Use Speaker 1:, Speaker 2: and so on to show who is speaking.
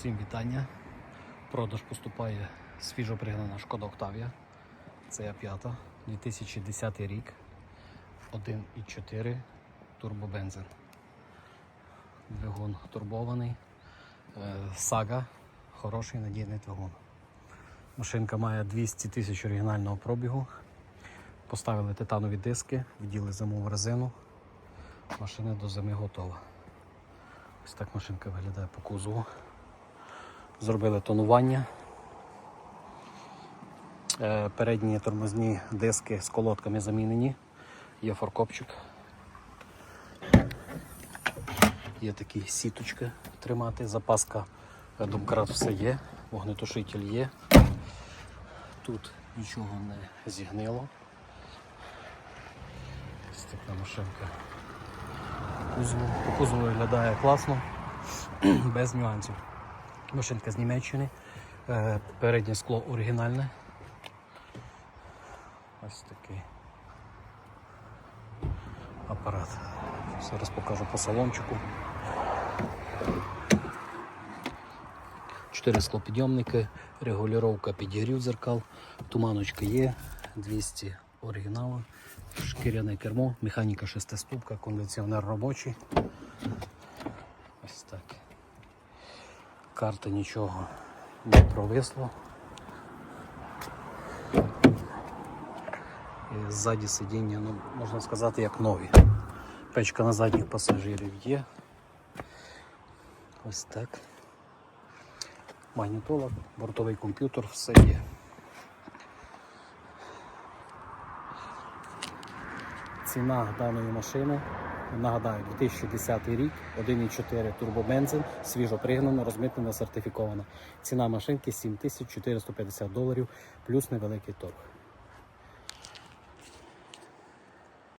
Speaker 1: Всім вітання. Продаж поступає свіжо пригнана шкода Октавія. Це я п'ята, 2010 рік. 1,4 турбобензин. Двигун турбований. Е, Сага. Хороший надійний двигун. Машинка має 200 тисяч оригінального пробігу. Поставили титанові диски, вділи зимову резину. Машина до зими готова. Ось так машинка виглядає по кузову. Зробили тонування. Е, Передні тормозні диски з колодками замінені. Є форкопчик. Є такі сіточки тримати, запаска е, домкрат все є, вогнетушитель є. Тут нічого не зігнило. Ось машинка. Кузову виглядає класно, без нюансів. Машинка з Німеччини. Е, Переднє скло оригінальне. Ось такий апарат. Зараз покажу по салончику. Чотири склопідйомники, регулювання підігрів дзеркал, туманочка є, 200 оригіналу, шкіряне кермо, механіка шестиступка, кондиціонер робочий. Ось так. Карта нічого не провисло. І ззаді сидіння, ну, можна сказати, як нові. Печка на задніх пасажирів є. Ось так. Магнітола, бортовий комп'ютер, все є. Ціна даної машини, нагадаю, 2010 рік, 1,4 турбобензин, свіжо пригнано, розмитнена, сертифікована. Ціна машинки 7450 доларів плюс невеликий торг.